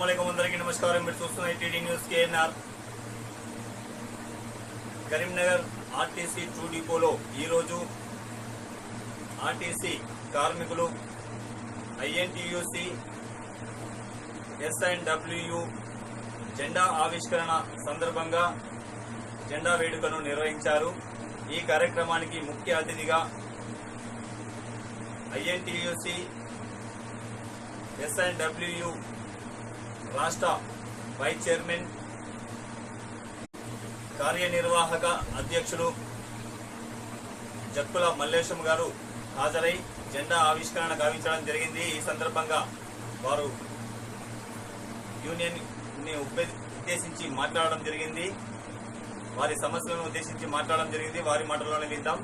నమస్కారం. మీరు చూస్తున్న TD news KNR. Karimnagar RTC two డిపోలో ఈరోజు ఆర్టీసీ కార్మికులు ఐఎన్టీయూసీ ఎస్ఐన్డబ్ల్యూ జెండా ఆవిష్కరణ సందర్భంగా జెండా వేడుకను నిర్వహించారు. ఈ కార్యక్రమానికి ముఖ్య అతిథిగా ఐఎన్టీయూసీ ఎస్ఐన్డబ్ల్యూ రాష్ట్ర వైస్ చైర్మన్ కార్యనిర్వాహక అధ్యక్షులు జక్కుల మల్లేశం గారు హాజరై జెండా ఆవిష్కరణ గావించడం జరిగింది. ఈ సందర్భంగా వారు యూనియన్ని ఉద్దేశించి మాట్లాడడం జరిగింది. వారి సమస్యలను ఉద్దేశించి మాట్లాడడం జరిగింది. వారి మాటల్లోనే విందాం.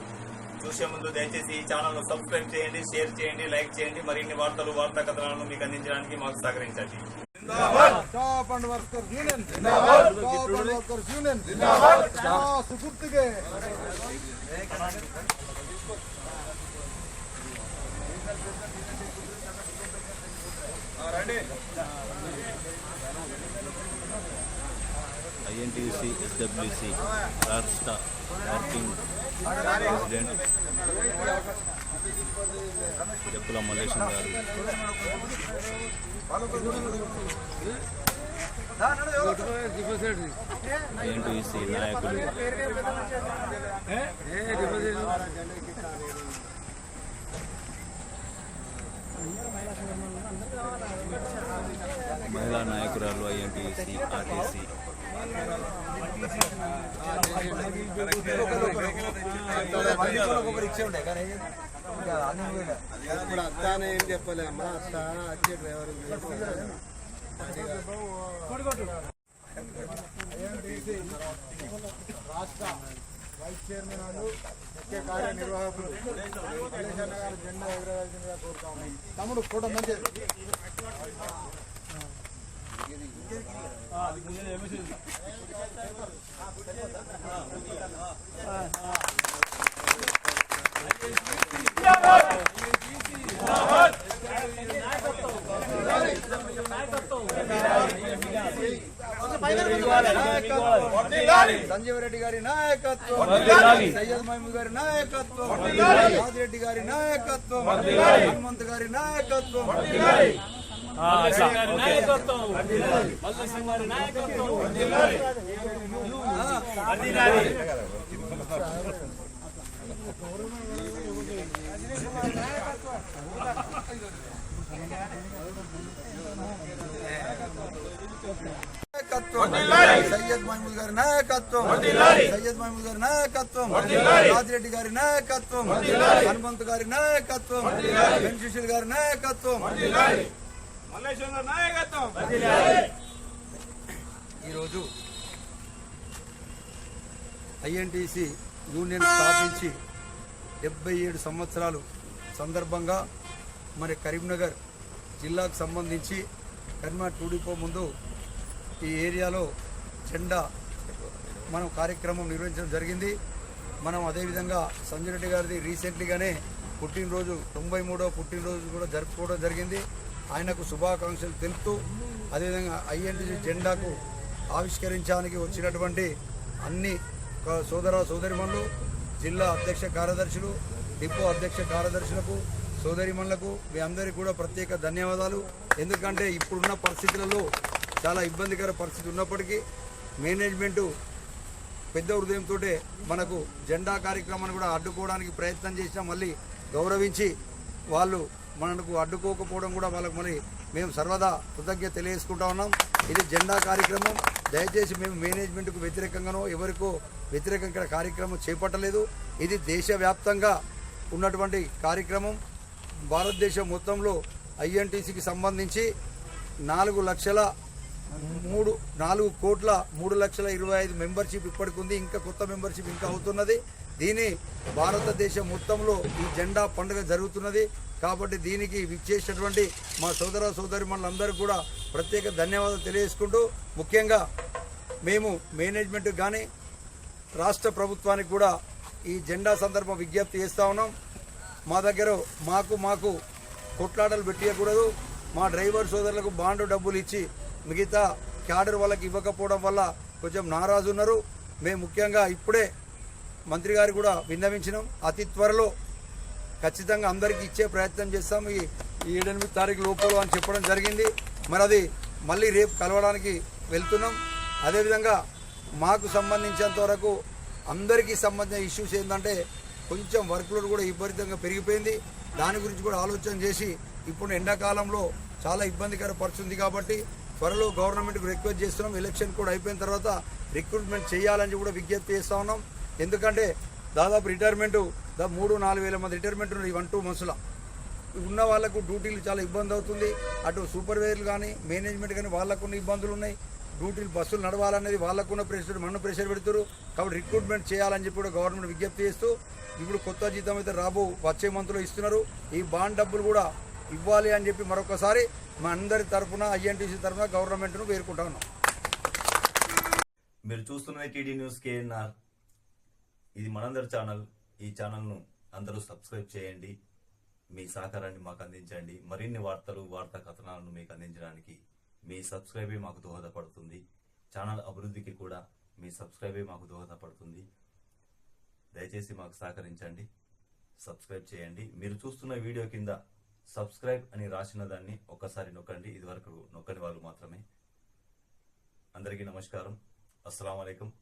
చూసే ముందు దయచేసి ఈ ఛానల్ను సబ్స్క్రైబ్ చేయండి షేర్ చేయండి లైక్ చేయండి. మరిన్ని వార్తలు వార్తా కథనాలను మీకు అందించడానికి మాకు సహకరించండి. Staff workers union staff workers union ಕಾಸು ಗುತ್ತಿಗೆ ಐಎನ್ಟಿಯುಸಿ ಎಸ್ಡಬ್ಲ್ಯುಸಿ ರಾಷ್ಟ್ರ ವರ್ಕಿಂಗ್ ప్రెసిడెంట్ చెప్పుల మల్లేశం గారు ఐఎన్టీయూసీ నాయకులు మహిళా నాయకురాలు ఐఎన్టీయూసీ ఆర్టీసీ ఇప్పుడు అత్త అని ఏం చెప్పలే అమ్మ అత్త వచ్చే డ్రైవర్ రాష్ట్ర వైస్ చైర్మన్ వాళ్ళు ముఖ్య కార్యనిర్వాహకులు జెండా ఎగరవేసిందిగా కోరుతా ఉన్నాం తమ్ముడు ఫోటో మంచిది. సంజీవ్ రెడ్డి గారి నాయకత్వం. సయ్యద్ మహమూద్ గారి నాయకత్వం. రాజిరెడ్డి గారి నాయకత్వం. హనుమంత్ గారి నాయకత్వం. సయ్యద్ మహమూద్ గారి నాయకత్వం సయ్యద్ మహమూద్ గారి నాయకత్వం రాజిరెడ్డి గారి నాయకత్వం హనుమంత్ గారి నాయకత్వం వెంకటేశ్వర గారి నాయకత్వం ఈరోజు ఐఎన్టీసీ యూనియన్ స్థాపించి డెబ్బై ఏడు సంవత్సరాలు సందర్భంగా మరి కరీంనగర్ జిల్లాకు సంబంధించి కరీంనగర్ టూడిపో ముందు ఈ ఏరియాలో జెండా మనం కార్యక్రమం నిర్వహించడం జరిగింది. మనం అదేవిధంగా సంజయ్ రెడ్డి గారిది రీసెంట్లీగానే పుట్టినరోజు తొంభై మూడవ పుట్టినరోజు కూడా జరుపుకోవడం జరిగింది. ఆయనకు శుభాకాంక్షలు తెలుపుతూ అదేవిధంగా ఐఎన్టీసీ జెండాకు ఆవిష్కరించడానికి వచ్చినటువంటి అన్ని సోదర సోదరిమణులు జిల్లా అధ్యక్ష కార్యదర్శులు డిపో అధ్యక్ష కార్యదర్శులకు సోదరిమణులకు మీ అందరికీ కూడా ప్రత్యేక ధన్యవాదాలు. ఎందుకంటే ఇప్పుడున్న పరిస్థితులలో చాలా ఇబ్బందికర పరిస్థితి ఉన్నప్పటికీ మేనేజ్మెంటు పెద్ద హృదయంతో మనకు జెండా కార్యక్రమాన్ని కూడా అడ్డుకోవడానికి ప్రయత్నం చేసినా మళ్ళీ గౌరవించి వాళ్ళు మనకు అడ్డుకోకపోవడం కూడా వాళ్ళకు మరి మేము సర్వదా కృతజ్ఞత తెలియజేసుకుంటా ఉన్నాం. ఇది జెండా కార్యక్రమం. దయచేసి మేము మేనేజ్మెంట్కు వ్యతిరేకంగానో ఎవరికో వ్యతిరేకంగా కార్యక్రమం చేపట్టలేదు. ఇది దేశవ్యాప్తంగా ఉన్నటువంటి కార్యక్రమం. భారతదేశం మొత్తంలో ఐఎన్టీసీకి సంబంధించి నాలుగు లక్షల మూడు నాలుగు కోట్ల మూడు లక్షల ఇరవై ఐదు మెంబర్షిప్ ఇప్పటికి ఉంది. ఇంకా కొత్త మెంబర్షిప్ ఇంకా అవుతున్నది. దీని భారతదేశం మొత్తంలో ఈ జెండా పండుగ జరుగుతున్నది. కాబట్టి దీనికి విచ్చేసినటువంటి మా సోదర సోదరి మనందరూ కూడా ప్రత్యేక ధన్యవాదాలు తెలియజేసుకుంటూ ముఖ్యంగా మేము మేనేజ్మెంట్ కానీ రాష్ట్ర ప్రభుత్వానికి కూడా ఈ జెండా సందర్భం విజ్ఞప్తి చేస్తూ ఉన్నాం. మా దగ్గర మాకు మాకు కొట్లాటలు పెట్టకూడదు మా డ్రైవర్ సోదరులకు బాండు డబ్బులు ఇచ్చి మిగతా క్యాడర్ వాళ్ళకి ఇవ్వకపోవడం వల్ల కొంచెం నారాజు ఉన్నారు. మేము ముఖ్యంగా ఇప్పుడే మంత్రి గారు కూడా విన్నవించినాం. అతి త్వరలో ఖచ్చితంగా అందరికీ ఇచ్చే ప్రయత్నం చేస్తాం. ఈ ఏడెనిమిది తారీఖు లోపల అని చెప్పడం జరిగింది. మరి అది మళ్ళీ రేపు కలవడానికి వెళ్తున్నాం. అదేవిధంగా మాకు సంబంధించినంత వరకు అందరికీ సంబంధించిన ఇష్యూస్ ఏంటంటే కొంచెం వర్క్ లోడ్ కూడా విపరీతంగా పెరిగిపోయింది. దాని గురించి కూడా ఆలోచన చేసి ఇప్పుడు ఎండాకాలంలో చాలా ఇబ్బందికర పరిస్థితుంది కాబట్టి త్వరలో గవర్నమెంట్కి రిక్వెస్ట్ చేస్తున్నాం. ఎలక్షన్ కూడా అయిపోయిన తర్వాత రిక్రూట్మెంట్ చేయాలని కూడా విజ్ఞప్తి చేస్తా ఉన్నాం. ఎందుకంటే దాదాపు రిటైర్మెంట్ మూడు నాలుగు వేల మంది రిటైర్మెంట్ ఉన్నాయి వన్ టూ మంత్స్లో ఉన్న వాళ్ళకు డ్యూటీలు చాలా ఇబ్బంది అవుతుంది. అటు సూపర్వైజర్లు కానీ మేనేజ్మెంట్ కానీ వాళ్ళకున్న ఇబ్బందులు ఉన్నాయి. డ్యూటీలు బస్సులు నడవాలనేది వాళ్ళకున్న ప్రెషర్ మన ప్రెషర్ పెడుతున్నారు కాబట్టి రిక్రూట్మెంట్ చేయాలని చెప్పి కూడా గవర్నమెంట్ విజ్ఞప్తి చేస్తూ ఇప్పుడు కొత్త జీతం అయితే రాబో వచ్చే మంత్లో ఇస్తున్నారు. ఈ బాండ్ డబ్బులు కూడా ఇవ్వాలి అని చెప్పి మరొకసారి మా అందరి తరఫున ఐఎన్టీసీ తరఫున గవర్నమెంట్ను వేరుకుంటా ఉన్నాం. మీరు చూస్తున్నది టీడీ న్యూస్ కేఎన్ఆర్. ఇది మనందరి ఛానల్. ఈ ఛానల్ను అందరూ సబ్స్క్రైబ్ చేయండి. మీ సహకారాన్ని మాకు అందించండి. మరిన్ని వార్తలు వార్తా కథనాలను మీకు అందించడానికి మీ సబ్స్క్రైబే మాకు దోహదపడుతుంది. ఛానల్ అభివృద్ధికి కూడా మీ సబ్స్క్రైబే మాకు దోహదపడుతుంది. దయచేసి మాకు సహకరించండి. సబ్స్క్రైబ్ చేయండి. మీరు చూస్తున్న వీడియో కింద సబ్స్క్రైబ్ అని రాసిన దాన్ని ఒక్కసారి నొక్కండి. ఇదివరకు నొక్కని వాళ్ళు మాత్రమే. అందరికీ నమస్కారం. అస్సలం అయికం